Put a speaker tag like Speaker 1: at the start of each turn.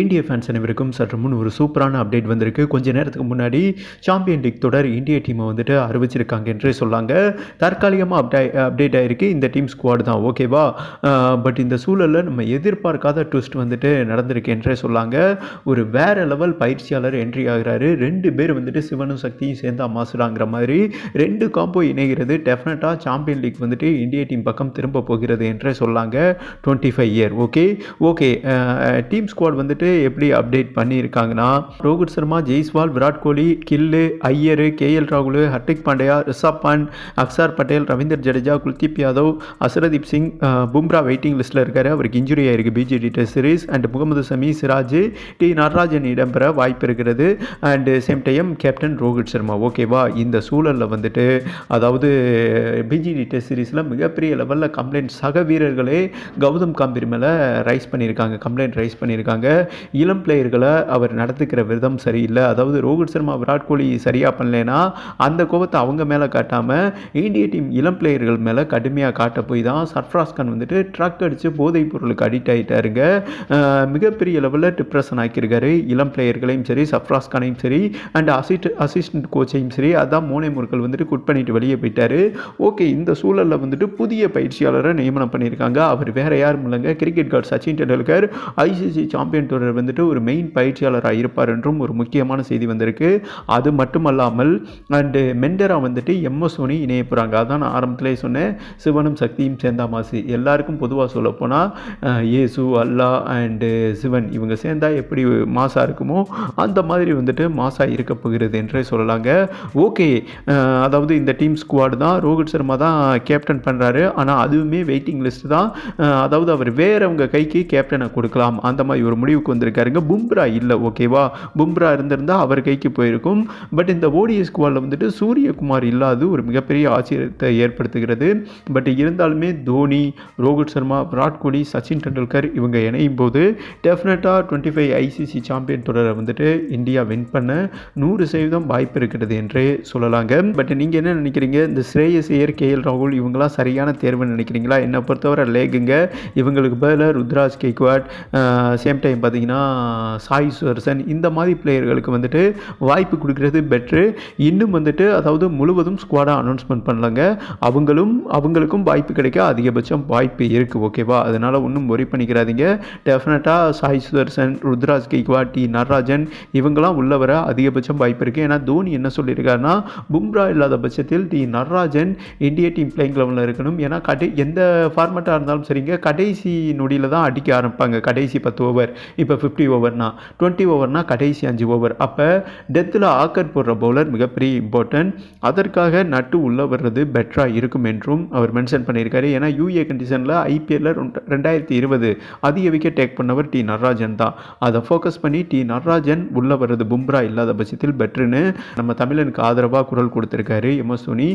Speaker 1: இந்திய ஃபேன்ஸ் அனைவருக்கும் சற்று முன் ஒரு சூப்பரான அப்டேட் வந்திருக்கு. கொஞ்ச நேரத்துக்கு முன்னாடி சாம்பியன் லீக் தொடர் இந்திய டீமை வந்துட்டு அறிவிச்சிருக்காங்க என்றே சொல்லாங்க. தற்காலிகமாக அப்டே அப்டேட் ஆகிருக்கு இந்த டீம் ஸ்குவாடு தான் ஓகேவா பட் இந்த சூழலில் நம்ம எதிர்பார்க்காத ட்விஸ்ட் வந்துட்டு நடந்திருக்கு என்றே சொல்லாங்க. ஒரு வேற லெவல் பயிற்சியாளர் என்ட்ரி ஆகிறாரு. ரெண்டு பேர் வந்துட்டு சிவனும் சக்தியும் சேர்ந்து அம்மாசுடாங்கிற மாதிரி ரெண்டு காம்போ இணைகிறது. டெஃபினட்டாக சாம்பியன் லீக் வந்துட்டு இந்திய டீம் பக்கம் திரும்ப போகிறது என்றே சொல்லாங்க. Twenty five year okay okay team squad வந்துட்டு எப்படி அப்டேட் பண்ணியிருக்காங்கன்னா ரோஹித் சர்மா ஜெய்ஸ்வால் விராட் கோலி கில்லு ஐயர் கேஎல் ராகுல் ஹர்திக் பாண்டியா ரிஷப் பண்ட் அக்சார் பட்டேல் ரவீந்தர் ஜடேஜா குல்தீப் யாதவ் அசரதீப் சிங் பும்ரா வெயிட்டிங் லிஸ்ட்டில் இருக்கார். அவருக்கு இன்ஜுரி ஆயிருக்கு BGT test series and Mohammed Shami Siraj T Natarajan இடம்பெற வாய்ப்பு இருக்கிறது. And same time captain Rohit Sharma. ஓகேவா இந்த சூழலில் வந்துட்டு அதாவது பிஜிடி டெஸ்ட் சீரீஸில் மிகப்பெரிய லெவலில் கம்ப்ளைண்ட் சக வீரர்களே கௌதம் காம்பீர் மேலே ரைஸ் பண்ணியிருக்காங்க. கம்ப்ளைண்ட் ரைஸ் பண்ணியிருக்காங்க. இளம் பிளேயர்களை அவர் நடத்துக்கிற விதம் சரியில்லை. அதாவது ரோஹித் சர்மா விராட் கோலி சரியாக பண்ணலைன்னா அந்த கோபத்தை அவங்க மேலே காட்டாமல் இந்திய டீம் இளம் பிளேயர்கள் மேலே கடுமையாக காட்ட போய் தான் சர்ஃப்ராஸ் கான் வந்துட்டு ட்ரக் அடித்து போதைப் பொருளுக்கு அடிக்ட் ஆகிட்டாருங்க மிகப்பெரிய லெவலில் டிப்ரெஷன் ஆக்கியிருக்காரு இளம் பிளேயர்களையும் சரி சர்ஃப்ராஸ் கானையும் சரி அண்ட் அசிஸ்ட் அசிஸ்டன்ட் கோச்சையும் சரி. அதான் மோனே முருக்கள் வந்துட்டு குட் பண்ணிட்டு வெளியே போயிட்டார். ஓகே இந்த சூழலில் வந்துட்டு புதிய பயிற்சியாளரை நியமனம் பண்ணியிருக்காங்க. அவர் வேறு யாரும் இல்லைங்க. Cricket god Sachin Tendulkar ICC champion தொடர் வந்துட்டு ஒரு மெயின் பயிற்சியாளராக இருப்பார் என்றும் ஒரு முக்கியமான செய்தி வந்திருக்கு. அது மட்டுமல்லாமல் அண்டு மெண்டராக வந்துட்டு எம்எஸ் சோனி இணைய போகிறாங்க அதான் நான் ஆரம்பத்திலே சொன்னேன். சிவனும் சக்தியும் சேர்ந்தா மாசி எல்லாருக்கும் பொதுவாக சொல்லப்போனால் இயேசு அல்லா அண்டு சிவன் இவங்க சேர்ந்தால் எப்படி மாசாக இருக்குமோ அந்த மாதிரி வந்துட்டு மாசாக இருக்க போகிறது என்றே சொல்லலாங்க. ஓகே அதாவது இந்த டீம் ஸ்குவாடு தான். ரோஹித் சர்மா தான் கேப்டன் பண்ணுறாரு ஆனால் அதுவுமே வெயிட்டிங் லிஸ்ட் தான். அதாவது அவர் வேறவங்க கைக்கு கேப்டனை கொடுக்கலாம். அந்த மாதிரி ஒரு முடிவுக்கு வந்திருக்காருங்க. பும்ரா இல்லை ஓகேவா? பும்ரா இருந்திருந்தால் அவர் கைக்கு போயிருக்கும். பட் இந்த ஓடிஎஸ் ஸ்குவாடில் வந்துட்டு சூரியகுமார் இல்லாது ஒரு மிகப்பெரிய ஆச்சரியத்தை ஏற்படுத்துகிறது. பட் இருந்தாலுமே தோனி ரோஹித் சர்மா விராட் கோலி சச்சின் டெண்டுல்கர் இவங்க இணையும் போது டெஃபினட்டாக டுவெண்ட்டி ஃபைவ் ஐசிசி சாம்பியன் தொடரை வந்துட்டு இந்தியா வின் பண்ண நூறு சதவீதம் வாய்ப்பு இருக்கிறது என்றே சொல்லலாங்க. பட் நீங்கள் என்ன நினைக்கிறீங்க? இந்த ஸ்ரேயஸ் ஐயர் கேஎல் ராகுல் இவங்களாம் சரியான தேர்வுன்னு நினைக்கிறீங்களா? என்னை பொறுத்தவரை லேகுங்க. இவங்களுக்கு பதிலாக ருத்ராஜ் கேக்வாட் சேம் டைம் பார்த்தீங்கன்னா சாய் சுதர்சன் இந்த மாதிரி பிளேயர்களுக்கு வந்துட்டு வாய்ப்பு கொடுக்கறது பெட்ரு இன்னும் வந்துட்டு அதாவது முழுவதும் ஸ்குவாடாக அனௌன்ஸ்மெண்ட் பண்ணலங்க. அவங்களும் அவங்களுக்கும் வாய்ப்பு கிடைக்க அதிகபட்சம் வாய்ப்பு இருக்குது ஓகேவா அதனால் ஒன்றும் ஒரி பண்ணிக்கிறாதீங்க டெஃபினட்டாக சாய் சுதர்சன் ருத்ராஜ் கேக்வாட் டி நடராஜன் இவங்கெல்லாம் உள்ள வர அதிகபட்சம் வாய்ப்பு இருக்குது ஏன்னா தோனி என்ன சொல்லியிருக்காருன்னா பும்ரா இல்லாத பட்சத்தில் டி நடராஜன் இந்திய டீம் பிளேயிங் லெவலில் இருக்கணும். ஏன்னா கடை எந்த ஃபார்மேட்டாக இருந்தாலும் சரிங்க கடைசி நொடியில் தான் அடிக்க ஆரம்பிப்பாங்க. கடைசி பத்து ஓவர் இப்போ ஃபிஃப்டி ஓவர்னா டுவெண்ட்டி ஓவர்னா கடைசி அஞ்சு ஓவர் அப்போ டெத்தில் ஆக்கர் போடுற பவுலர் மிகப்பெரிய இம்பார்ட்டன்ட் அதற்காக நட்டு உள்ளே வர்றது பெட்டராக இருக்கும் என்றும் அவர் மென்ஷன் பண்ணியிருக்காரு. ஏன்னா யூஏ கண்டிஷனில் ஐபிஎல்ல ரெண்டாயிரத்தி இருபது அதிக விக்கெட் டேக் பண்ணவர் டி நடராஜன் தான். அதை ஃபோக்கஸ் பண்ணி டி நடராஜன் உள்ளே வர்றது பும்ரா இல்லாத பட்சத்தில் பெட்ருன்னு நம்ம தமிழனுக்கு ஆதரவாக குரல் கொடுத்துருக்காரு எம்எஸ் தோனி.